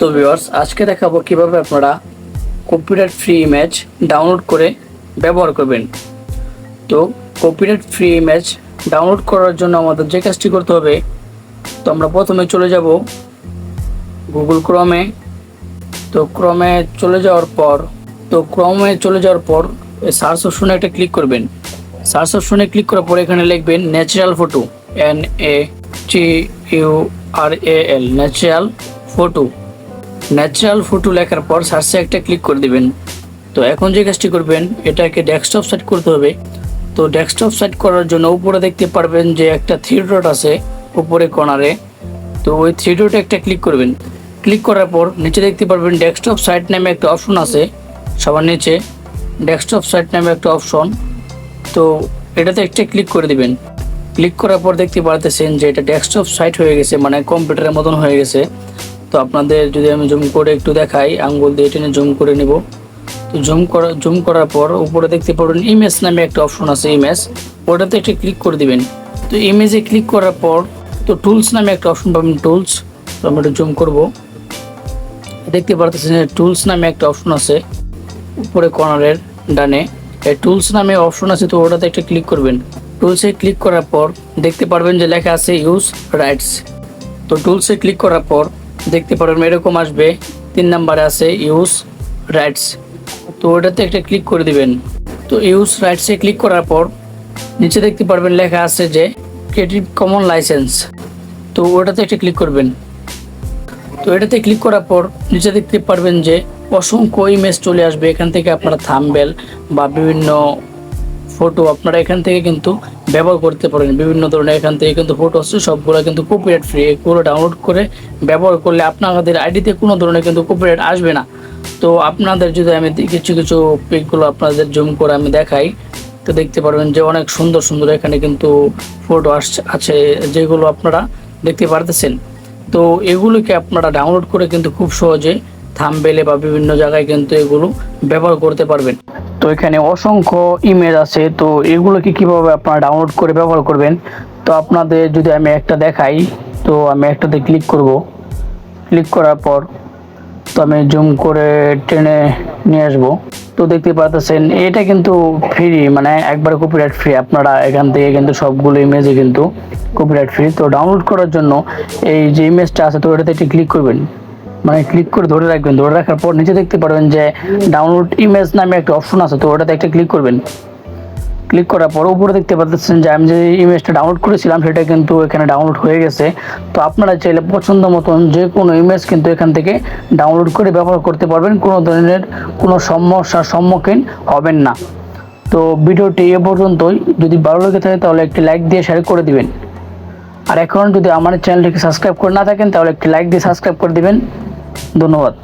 তো ভিউয়ার্স আজকে দেখাবো কীভাবে আপনারা কপিরাইট ফ্রি ইমেজ ডাউনলোড করে ব্যবহার করবেন। তো কপিরাইট ফ্রি ইমেজ ডাউনলোড করার জন্য আমাদের যে কাজটি করতে হবে, তো আমরা প্রথমে চলে যাব গুগল ক্রমে তো ক্রমে চলে যাওয়ার পর, তো ক্রমে চলে যাওয়ার পর সার্চ অপশনে একটা ক্লিক করবেন। সার্চ অপশনে ক্লিক করার পর এখানে লিখবেন natural photo N A T U R A L natural photo natural photo লেখার পর সার্চে একটা ক্লিক করে দিবেন। তো এখন যে কাজটি করবেন, এটাকে ডেস্কটপ সাইট করতে হবে। তো ডেস্কটপ সাইট করার জন্য উপরে দেখতে পারবেন যে একটা থ্রি ডট আছে উপরে কর্নারে তো ওই থ্রি ডটে একটা ক্লিক করবেন। ক্লিক করার পর নিচে দেখতে পারবেন ডেস্কটপ সাইট নামে একটা অপশন আছে, সবার নিচে। ডেস্কটপ সাইট নামে একটা অপশন তো এটাতে একটা ক্লিক করে দিবেন। ক্লিক করার পর দেখতে পারতেছেন যে এটা ডেস্কটপ সাইট হয়ে গেছে মানে কম্পিউটারের মতন হয়ে গেছে। তো আপনাদের যদি আমি জুম করে একটু দেখাই, আঙ্গুল দিয়ে টেনে জুম করে নিব। তো জুম করা, জুম করার পর উপরে দেখতে পারবেন ইমেজ নামে একটা অপশন আছে ইমেজ ওটাতে একটা ক্লিক করে দিবেন। তো ইমেজে ক্লিক করার পর তো টুলস নামে একটা অপশন পাবেন টুলস তো আমি একটু জুম করব। দেখতে পারতেছেন টুলস নামে একটা অপশন আছে, উপরে কর্নারের ডানে। এই টুলস নামে অপশন আছে, তো ওটাতে একটা ক্লিক করবেন। টুলসে ক্লিক করার পর দেখতে পারবেন যে লেখা আছে ইউজ রাইটস তো টুলসে ক্লিক করার পর দেখতে পারবেন এরকম আসবে। তিন নাম্বারে আছে ইউজ রাইটস তো ওটাতে একটা ক্লিক করে দিবেন। তো ইউজ রাইটসে ক্লিক করার পর, নিচে দেখতে পারবেন লেখা আছে যে ক্রিয়েটিভ কমন লাইসেন্স তো ওটাতে একটা ক্লিক করবেন। তো এটাতে ক্লিক করার পর, নিচে দেখতে পারবেন যে অসংখ্য ইমেজ চলে আসবে। এখান থেকে আপনারা থাম্বেল বা বিভিন্ন ফটো আপনারা এখান থেকে কিন্তু ব্যবহার করতে পারেন। বিভিন্ন ধরনের এখান থেকে কিন্তু ফটো আসছে সবগুলো কিন্তু কপিরাইট ফ্রি এগুলো ডাউনলোড করে ব্যবহার করলে আপনাদের আইডিতে কোনো ধরনের কিন্তু কপিরাইট আসবে না। তো আপনাদের যদি আমি কিছু কিছু পিকগুলো আপনাদের জুম করে আমি দেখাই, তো দেখতে পারবেন যে অনেক সুন্দর সুন্দর এখানে কিন্তু ফটো আসছে, আছে যেগুলো আপনারা দেখতে পারতেছেন। তো এগুলোকে আপনারা ডাউনলোড করে কিন্তু খুব সহজে থামবেলে বা বিভিন্ন জায়গায় কিন্তু এগুলো ব্যবহার করতে পারবেন। তো এখানে অসংখ্য ইমেজ আছে, তো এগুলোকে কীভাবে আপনারা ডাউনলোড করে ব্যবহার করবেন? তো আপনাদের যদি আমি একটা দেখাই, তো আমি একটাতে ক্লিক করব। ক্লিক করার পর, তো আমি জুম করে টেনে নিয়ে আসব। তো দেখতে পাচ্ছেন এটা কিন্তু ফ্রি মানে একবার কপিরাইট ফ্রি আপনারা এখান থেকে কিন্তু সবগুলো ইমেজে কিন্তু কপিরাইট ফ্রি তো ডাউনলোড করার জন্য এই যে ইমেজটা আছে, তো এটাতে একটি ক্লিক করবেন। মানে ক্লিক করে ধরে রাখবেন। ধরে রাখার পর নিচে দেখতে পারবেন যে ডাউনলোড ইমেজ নামে একটা অপশন আছে, তো ওটাতে একটা ক্লিক করবেন। ক্লিক করার পর উপরে দেখতে পাচ্ছেন যে আমি যে ইমেজটা ডাউনলোড করেছিলাম, সেটা কিন্তু এখানে ডাউনলোড হয়ে গেছে। তো আপনারা চাইলে পছন্দ মতন যে কোনো ইমেজ কিন্তু এখান থেকে ডাউনলোড করে ব্যবহার করতে পারবেন। কোনো ধরনের কোনো সমস্যার সম্মুখীন হবেন না। তো ভিডিওটি এ পর্যন্তই। যদি ভালো লেগে থাকে তাহলে একটি লাইক দিয়ে শেয়ার করে দিবেন। আর এখন যদি আমার চ্যানেলটিকে সাবস্ক্রাইব করে না থাকেন, তাহলে একটি লাইক দিয়ে সাবস্ক্রাইব করে দিবেন। ধন্যবাদ।